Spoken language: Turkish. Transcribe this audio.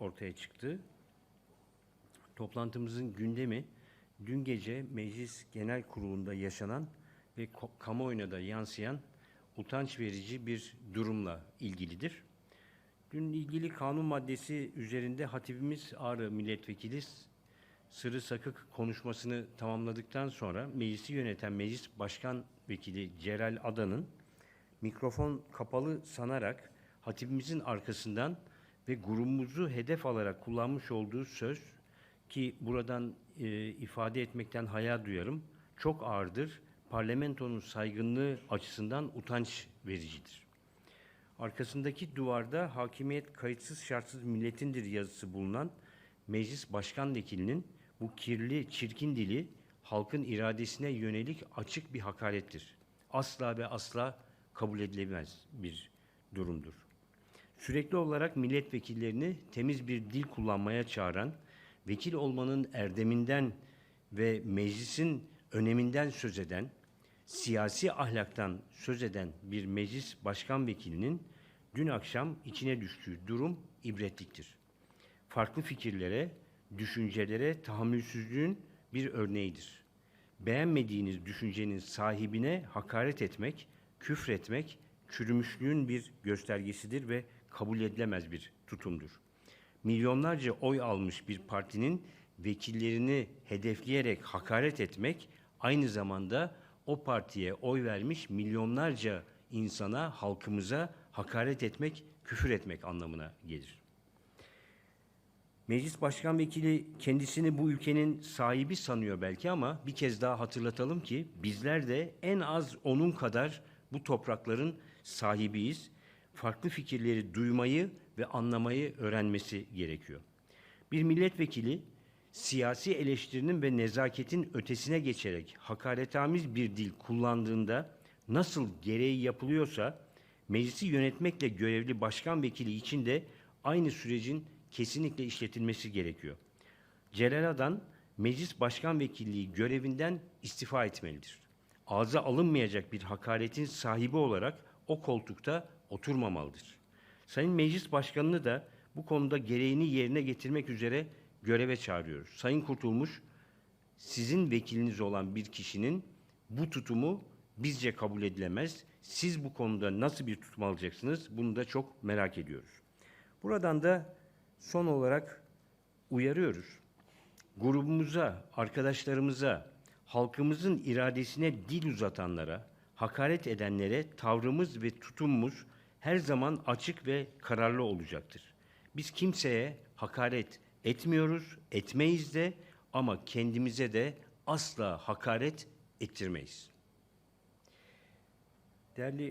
ortaya çıktı. Toplantımızın gündemi dün gece Meclis Genel Kurulu'nda yaşanan ve kamuoyuna da yansıyan utanç verici bir durumla ilgilidir. Dün ilgili kanun maddesi üzerinde hatibimiz Ağrı Milletvekili Sırrı Sakık konuşmasını tamamladıktan sonra meclisi yöneten Meclis Başkan Vekili Celal Adan'ın mikrofon kapalı sanarak hatibimizin arkasından ve grubumuzu hedef alarak kullanmış olduğu söz ki buradan e, ifade etmekten hayal duyarım çok ağırdır. Parlamentonun saygınlığı açısından utanç vericidir. Arkasındaki duvarda hakimiyet kayıtsız şartsız milletindir yazısı bulunan meclis başkan vekilinin bu kirli, çirkin dili halkın iradesine yönelik açık bir hakarettir. Asla ve asla kabul edilemez bir durumdur. Sürekli olarak milletvekillerini temiz bir dil kullanmaya çağıran, vekil olmanın erdeminden ve meclisin öneminden söz eden, siyasi ahlaktan söz eden bir meclis başkan vekilinin dün akşam içine düştüğü durum ibretliktir. Farklı fikirlere, düşüncelere tahammülsüzlüğün bir örneğidir. Beğenmediğiniz düşüncenin sahibine hakaret etmek, küfretmek, çürümüşlüğün bir göstergesidir ve kabul edilemez bir tutumdur. Milyonlarca oy almış bir partinin vekillerini hedefleyerek hakaret etmek aynı zamanda o partiye oy vermiş milyonlarca insana, halkımıza hakaret etmek, küfür etmek anlamına gelir. Meclis Başkan Vekili kendisini bu ülkenin sahibi sanıyor belki ama bir kez daha hatırlatalım ki bizler de en az onun kadar bu toprakların sahibiyiz. Farklı fikirleri duymayı ve anlamayı öğrenmesi gerekiyor. Bir milletvekili siyasi eleştirinin ve nezaketin ötesine geçerek hakaretamiz bir dil kullandığında nasıl gereği yapılıyorsa meclisi yönetmekle görevli başkan vekili için de aynı sürecin kesinlikle işletilmesi gerekiyor. Celal Adan meclis başkan vekilliği görevinden istifa etmelidir. Ağza alınmayacak bir hakaretin sahibi olarak o koltukta oturmamalıdır. Sayın Meclis Başkanı'nı da bu konuda gereğini yerine getirmek üzere göreve çağırıyoruz. Sayın Kurtulmuş, sizin vekiliniz olan bir kişinin bu tutumu bizce kabul edilemez. Siz bu konuda nasıl bir tutum alacaksınız? Bunu da çok merak ediyoruz. Buradan da son olarak uyarıyoruz. Grubumuza, arkadaşlarımıza, halkımızın iradesine dil uzatanlara, hakaret edenlere tavrımız ve tutumumuz her zaman açık ve kararlı olacaktır. Biz kimseye hakaret etmiyoruz, etmeyiz de ama kendimize de asla hakaret ettirmeyiz. Değerli